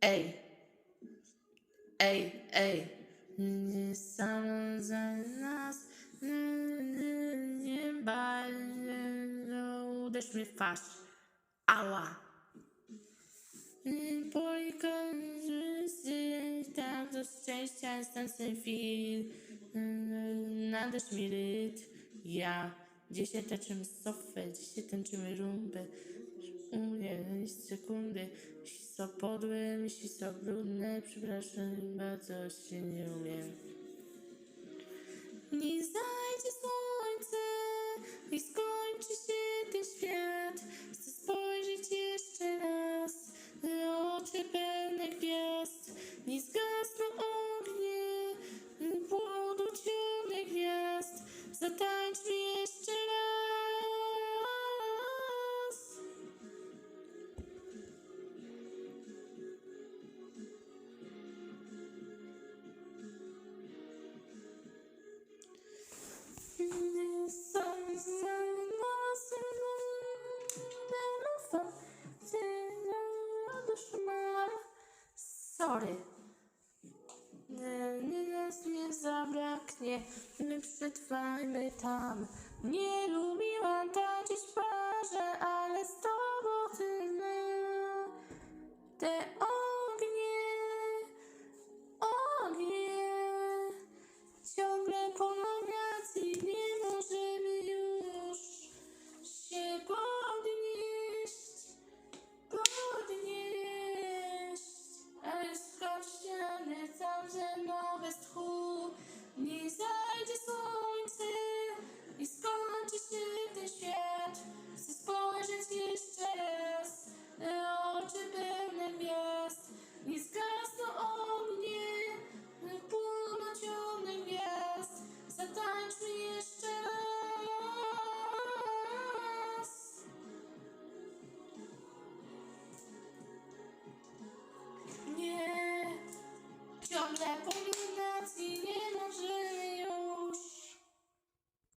Ej, ej, ej, nie sam za nas, nie bardzo uderz mnie w twarz. Ała. Bojka, że tak do szczęścia jestem film. Nadasz mi rytm, ja. Dzisiaj tańczymy sofę, dzisiaj tańczymy rumbę. U mnie sekundy, są podłe, jeśli są brudne, przepraszam, bardzo się nie umiem. Sorry. Nas nie zabraknie, my przetrwajmy tam. Nie lubiłam tańczyć Lecam, że nowe stchu, nie zajdzie.